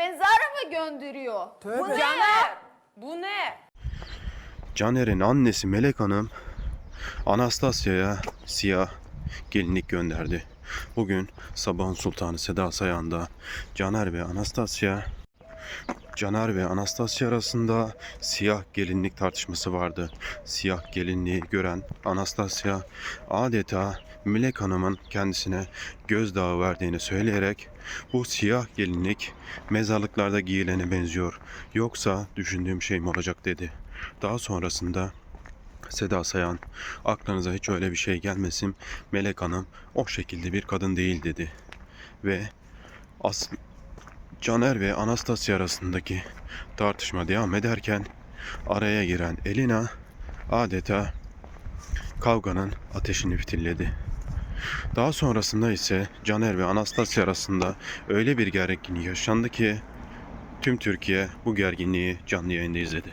mezara mı gönderiyor? Tövbe. Bu ne? Caner bu ne? Caner'in annesi Melek Hanım Anastasya'ya siyah gelinlik gönderdi. Bugün sabahın sultanı Seda Sayan'da Caner ve Anastasya Caner ve Anastasya arasında siyah gelinlik tartışması vardı. Siyah gelinliği gören Anastasya adeta Melek Hanım'ın kendisine gözdağı verdiğini söyleyerek bu siyah gelinlik mezarlıklarda giyilene benziyor. Yoksa düşündüğüm şey mi olacak dedi. Daha sonrasında Seda Sayan aklınıza hiç öyle bir şey gelmesin Melek Hanım o şekilde bir kadın değil dedi. Ve asl Caner ve Anastasya arasındaki tartışma devam ederken araya giren Elina adeta kavganın ateşini fitilledi. Daha sonrasında ise Caner ve Anastasya arasında öyle bir gerginlik yaşandı ki tüm Türkiye bu gerginliği canlı yayında izledi.